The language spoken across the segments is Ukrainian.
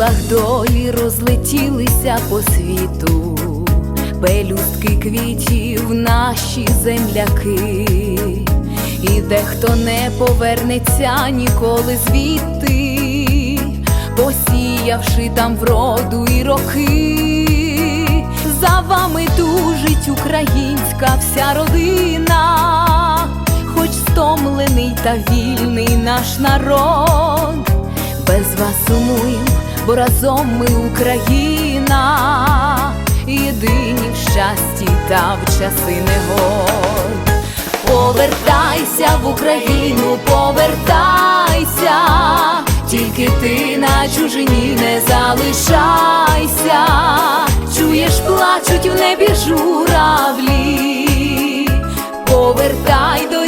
крилах долі розлетілися по світу, пелюстки квітів наші земляки, і дехто не повернеться ніколи звідти, посіявши там вроду і роки, за вами тужить українська вся родина, хоч стомлений та вільний наш народ. Без вас сумуєм, бо разом ми Україна, єдині в щасті та в часи негод. Повертайся в Україну, повертайся, тільки ти на чужині не залишайся, чуєш, плачуть в небі журавлі, повертай до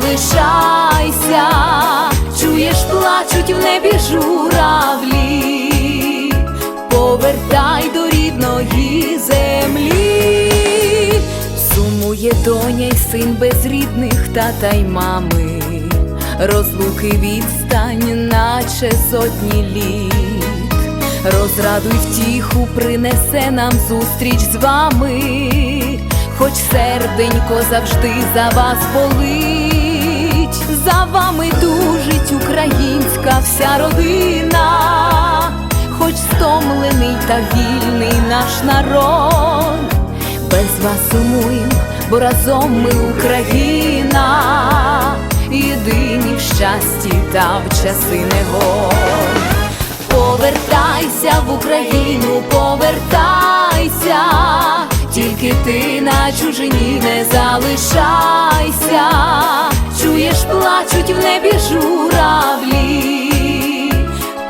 залишайся, чуєш, плачуть в небі журавлі, повертай до рідної землі, сумує доня й син без рідних тата й мами, розлуки відстань, наче сотні літ. Розраду й втіху принесе нам зустріч з вами, хоч серденько завжди за вас болить, за вами тужить українська вся родина, хоч стомлений та вільний наш народ, без вас сумуєм, бо разом ми Україна, єдині в щасті та в часи негод. Повертайся в Україну, повертайся, тільки ти на чужині не залишайся, плачуть в небі журавлі,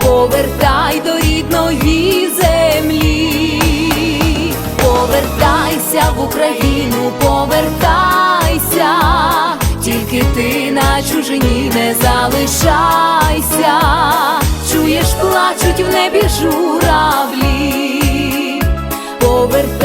повертай до рідної землі, повертайся в Україну, повертайся, тільки ти на чужині не залишайся. Чуєш, плачуть в небі журавлі, повертай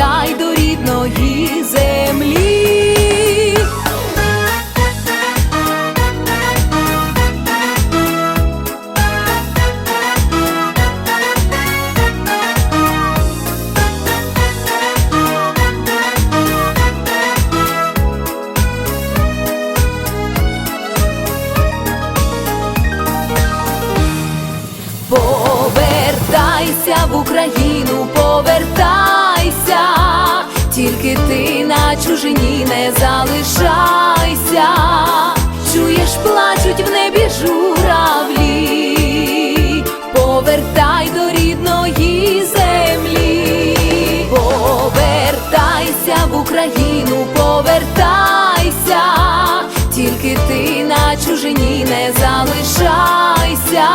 чужині не залишайся, чуєш, плачуть в небі журавлі, повертай до рідної землі, повертайся в Україну, повертайся, тільки ти на чужині не залишайся